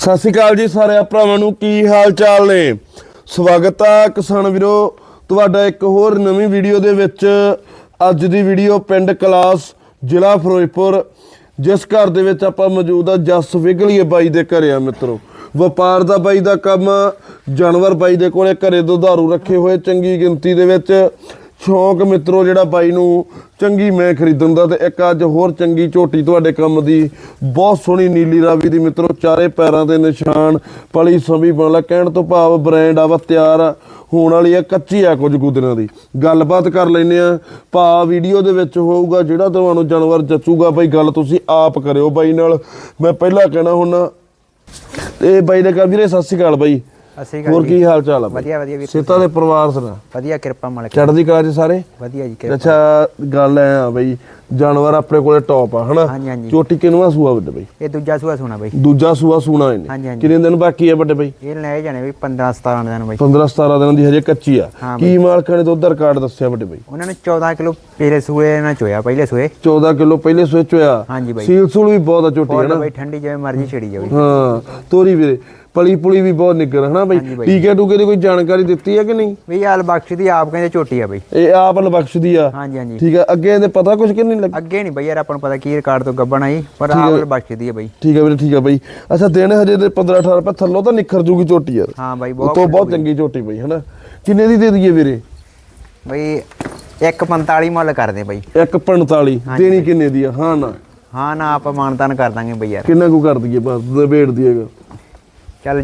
ਸਤਿ ਸ਼੍ਰੀ ਅਕਾਲ ਜੀ ਸਾਰੇ ਭਰਾਵਾਂ ਨੂੰ, ਕੀ ਹਾਲ ਚਾਲ ਨੇ? ਸਵਾਗਤ ਆ ਕਿਸਾਨ ਵੀਰੋ, ਤੁਹਾਡਾ ਇੱਕ ਹੋਰ ਨਵੀਂ ਵੀਡੀਓ ਦੇ ਵਿੱਚ। ਅੱਜ ਦੀ ਵੀਡੀਓ ਪਿੰਡ ਕਲਾਸ, ਜ਼ਿਲ੍ਹਾ ਫਿਰੋਜ਼ਪੁਰ, ਜਿਸ ਘਰ ਦੇ ਵਿੱਚ ਆਪਾਂ ਮੌਜੂਦ ਆ, ਜਸ ਵਿਗਲੀਏ ਬਾਈ ਦੇ ਘਰੇ ਆ ਮਿੱਤਰੋ। ਵਪਾਰ ਦਾ ਬਾਈ ਦਾ ਕੰਮ, ਜਾਨਵਰ ਬਾਈ ਦੇ ਕੋਲੇ ਘਰੇ ਦੁਧਾਰੂ ਰੱਖੇ ਹੋਏ, ਚੰਗੀ ਗਿਣਤੀ ਦੇ ਵਿੱਚ। ਸ਼ੌਂਕ ਮਿੱਤਰੋ ਜਿਹੜਾ ਬਾਈ ਨੂੰ ਚੰਗੀ ਮੈਂ ਖਰੀਦਣ ਦਾ ਤੇ ਇੱਕ ਅੱਜ ਹੋਰ ਚੰਗੀ ਝੋਟੀ ਤੁਹਾਡੇ ਕੰਮ ਦੀ ਬਹੁਤ ਸੋਹਣੀ ਨੀਲੀ ਰਾਵੀ ਦੀ ਮਿੱਤਰੋ ਚਾਰੇ ਪੈਰਾਂ ਦੇ ਨਿਸ਼ਾਨ ਪਲੀ ਸਮੀ ਬਣ ਲਾ ਕਹਿਣ ਤੋਂ ਭਾਵ ਬ੍ਰਾਂਡ ਆ ਵਾ ਤਿਆਰ ਆ, ਹੋਣ ਵਾਲੀ ਆ ਕੱਚੀ ਆ ਕੁਝ ਕੁ ਦਿਨਾਂ ਦੀ। ਗੱਲਬਾਤ ਕਰ ਲੈਨੇ ਆ ਭਾ ਵੀਡੀਓ ਦੇ ਵਿੱਚ ਹੋਊਗਾ ਜਿਹੜਾ ਤੁਹਾਨੂੰ ਜਾਨਵਰ ਜੱਚੂਗਾ ਬਾਈ ਗੱਲ ਤੁਸੀਂ ਆਪ ਕਰਿਓ ਬਾਈ ਨਾਲ। ਮੈਂ ਪਹਿਲਾਂ ਕਹਿਣਾ ਹੁਣ ਤੇ ਬਾਈ ਦੇ ਕਰ ਵੀਰੇ ਸਤਿ ਸ਼੍ਰੀ ਅਕਾਲ ਬਾਈ। ਅਸੀਂ ਹੋਰ ਕੀ ਹਾਲ ਚਾਲ ਆ ਬਾਈ? ਵਧੀਆ ਵਧੀਆ ਵੀਰ ਸਿਹਤਾਂ ਦੇ ਪਰਿਵਾਰ ਸੁਣਾ। ਵਧੀਆ ਕਿਰਪਾ ਮਾਲਕ ਚੜ੍ਹਦੀ ਕਲਾ ਚ ਸਾਰੇ? ਵਧੀਆ ਜੀ ਕਿਰਪਾ। ਅੱਛਾ ਗੱਲ ਐ ਆ ਬਈ ਜਾਨਵਰ ਆਪਣੇ ਕੋਲੇ ਟੌਪ ਆ ਹਨਾ? ਹਾਂਜੀ, ਹਾਂਜੀ। ਚੋਟੀ ਕਿਨਵਾ ਸੂਆ ਵੱਡੇ ਬਈ? ਇਹ ਦੂਜਾ ਸੂਆ ਸੁਣਾ ਬਈ। ਦੂਜਾ ਸੂਆ ਸੂਣਾ ਇਹਨੇ। ਹਾਂਜੀ। ਕਿੰਨੇ ਦਿਨ ਬਾਕੀ ਆ ਵੱਡੇ ਬਈ? ਇਹ ਲੈ ਜਾਣੇ ਵੀ 15 17 ਦਿਨ ਬਈ। 15 17 ਦਿਨਾਂ ਦੀ ਹਜੇ ਕੱਚੀ ਆ। ਹਾਂ ਕੀ ਮਾਲਕਾਂ ਨੇ ਦੁੱਧ ਰਿਕਾਰਡ ਦੱਸਿਆ ਵੱਡੇ ਬਈ? ਉਹਨਾਂ ਨੇ 14 ਕਿਲੋ ਪੇਰੇ ਸੂਏ ਨਾਲ ਚੋਇਆ ਪਹਿਲੇ ਸੂਏ। 14 ਕਿਲੋ ਪਹਿਲੇ ਸਵਿਚ ਹੋਇਆ ਹਾਂਜੀ ਬਾਈ। ਸੀਲ ਸੂਲ ਵੀ ਬਹੁਤ ਆ ਝੋਟੀ ਹੋਰ ਹਨਾ? ਬਈ ਠੰਡੀ ਜਿਵੇਂ ਮਰਜ਼ੀ ਛਿੜੀ ਜਾਵੇ। ਹਾਂ ਤੋਰੀ ਵੀਰੇ। ਪਲੀ ਪੁਲੀ ਵੀ ਬਹੁਤ ਨਿੱਗਰ ਹਨਾ ਬਈ? ਹਾਂਜੀ ਬਾਈ। ਟੀਕੇ ਟੂਕੇ ਦੀ ਕੋਈ ਜਾਣਕਾਰੀ ਦਿੱਤੀ ਹੈ ਕਿ ਨਹੀਂ? ਵੀ ਆਲ ਬਖਸ਼ ਦੀ ਆਪ ਕਹਿੰਦੇ ਝੋਟੀ ਆ ਬਈ। ਇਹ ਆਪ ਲਬਖਸ਼ਦੀ ਆ? ਹਾਂਜੀ ਹਾਂਜੀ। ਠੀਕ ਆ ਅੱਗੇ ਇਹਦੇ ਪਤਾ ਕੁਝ ਕਿ ਨਹੀਂ ਲੱਗ ਅੱਗੇ ਨਹੀਂ ਬਈ ਯਾਰ ਆਪਾਂ ਨੂੰ ਪਤਾ ਕੀ ਰਿਕਾਰਡ ਤੋਂ ਗੱਬਣ ਆਈ ਪਰ ਆਪ ਬਖਸ਼ ਦੀ ਆ ਬਈ। ਠੀਕ ਆ ਵੀਰੇ ਠੀਕ ਆ ਬਈ। ਅੱਛਾ ਦਿਨ ਹਜੇ ਦੇ 15 18 ਰੁਪਏ ਥੱਲੋਂ ਤਾਂ ਨਿਖਰ ਜੂਗੀ ਝੋਟੀ ਯਾਰ। ਹਾਂ ਬਾਈ ਬਹੁਤ ਤੋਂ ਬਹੁਤ ਚੰਗੀ ਝੋਟੀ ਬਈ ਹਨਾ? ਕਿੰਨੇ ਦੀ ਦੇ ਦਈਏ ਵੀਰੇ? ਬਈ 145 ਮੁੱਲ ਕਰਦੇ ਬਈ। 145 ਦੇਣੀ ਕਿੰਨੇ ਦੀ ਆ? ਹਾਂ ਨਾ। ਹਾਂ ਨਾ ਆਪਾਂ ਮਾਨਤਾਨ ਕਰ ਦਾਂਗੇ ਬਈ ਯਾਰ। ਕਿੰਨਾ ਕੁ ਕਰ ਦਈਏ? ਬਸ ਨਿਬੇੜ ਦਈਏਗਾ ਚੱਲ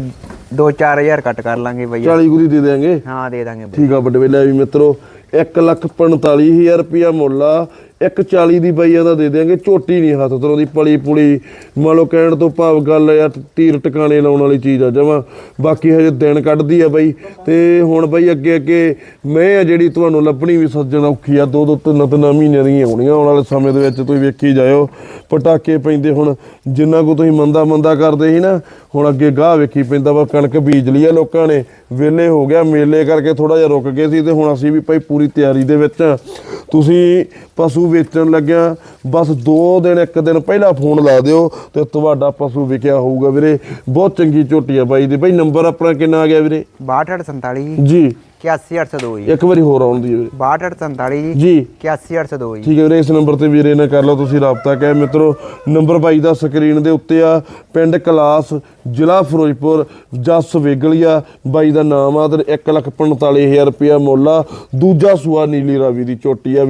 2-4000 ਕੱਟ ਕਰ ਲਾਂਗੇ ਬਈ ਯਾਰ। 40 ਗੁਰੀ ਦੇ ਦੇਾਂਗੇ ਹਾਂ ਦੇ ਦਾਂਗੇ ਬਈ ਠੀਕ ਆ ਵੱਡੇ ਵੇਲੇ ਵੀ ਮਿੱਤਰੋ 145000 ਰੁਪਿਆ ਮੁੱਲ ਆ। 140 ਦੀ ਬਈਆਂ ਦਾ ਦੇ ਦੇਾਂਗੇ ਝੋਟੀ ਨਹੀਂ ਹੱਥ ਤਰੋਂ ਦੀ ਪਲੀ ਪੁਲੀ। ਮੰਨ ਲਓ ਕਹਿਣ ਤੋਂ ਭਾਵ ਗੱਲ ਆ, ਤੀਰ ਟਿਕਾਣੇ ਲਾਉਣ ਵਾਲੀ ਚੀਜ਼ ਆ ਜਮਾ। ਬਾਕੀ ਹਜੇ ਦਿਨ ਕੱਢਦੀ ਆ ਬਈ। ਤੇ ਹੁਣ ਬਈ ਅੱਗੇ ਅੱਗੇ ਮੈਂ ਆ ਜਿਹੜੀ ਤੁਹਾਨੂੰ ਲੱਭਣੀ ਵੀ ਸੱਜਣ ਔਖੀ ਆ, ਦੋ ਦੋ ਤਿੰਨ ਤਿੰਨ ਮਹੀਨਿਆਂ ਦੀਆਂ ਆਉਣੀਆਂ ਆਉਣ ਵਾਲੇ ਸਮੇਂ ਦੇ ਵਿੱਚ ਤੁਸੀਂ ਵੇਖੀ ਜਾਇਓ। ਪਟਾਕੇ ਪੈਂਦੇ ਹੁਣ, ਜਿੰਨਾ ਕੋ ਤੁਸੀਂ ਮੰਦਾ ਮੰਦਾ ਕਰਦੇ ਸੀ ਨਾ, ਹੁਣ ਅੱਗੇ ਗਾਹ ਵੇਖੀ ਪੈਂਦਾ ਵਾ, ਕਣਕ ਬੀਜ ਲਈ ਆ ਲੋਕਾਂ ਨੇ। ਵੇਲੇ ਹੋ ਗਿਆ, ਮੇਲੇ ਕਰਕੇ ਥੋੜਾ ਜਿਹਾ ਰੁਕ ਗਏ ਸੀ ਤੇ ਹੁਣ ਅਸੀਂ ਵੀ ਭਾਈ ਪੂਰੀ ਤਿਆਰੀ ਦੇ ਵਿੱਚ। ਤੁਸੀਂ ਪਸ਼ੂ ਵੇਚਣ ਲੱਗਿਆ ਬਸ 2 ਦਿਨ ਇੱਕ ਦਿਨ ਪਹਿਲਾਂ ਫੋਨ ਲਾ ਦਿਓ ਤੇ ਤੁਹਾਡਾ ਪਸ਼ੂ ਵਿਕਿਆ ਹੋਊਗਾ ਵੀਰੇ। ਬਹੁਤ ਚੰਗੀ ਝੋਟੀ ਆ ਬਾਈ ਦੀ। ਬਾਈ ਨੰਬਰ ਆਪਣਾ ਕਿੰਨਾ ਆ ਗਿਆ ਵੀਰੇ? 6247 ਜੀ। 81802 ਜੀ। ਇੱਕ ਵਾਰੀ ਹੋਰ ਆਉਣ ਦੀ ਵੀਰੇ 6247 ਜੀ। ਜੀ। 81802 ਜੀ। ਠੀਕ ਹੈ ਵੀਰੇ ਇਸ ਨੰਬਰ ਤੇ ਵੀਰੇ ਨਾਲ ਕਰ ਲਓ ਤੁਸੀਂ ਰਾਬਤਾ। ਕਹੇ ਮਿੱਤਰੋ ਨੰਬਰ ਬਾਈ ਦਾ ਸਕਰੀਨ ਦੇ ਉੱਤੇ ਆ ਪਿੰਡ ਕਲਾਸ ਜ਼ਿਲ੍ਹਾ ਫਿਰੋਜ਼ਪੁਰ ਜਸ ਵੇਗਲੀਆ। ਬਾਈ ਦਾ ਨਾਮ ਆ ਤੇ 145000 ਰੁਪਇਆ ਮੁੱਲ ਆ। ਦੂਜਾ ਸੂਆ ਨੀਲੀ ਰਾਵੀ ਦੀ ਚੋਟੀ ਆ।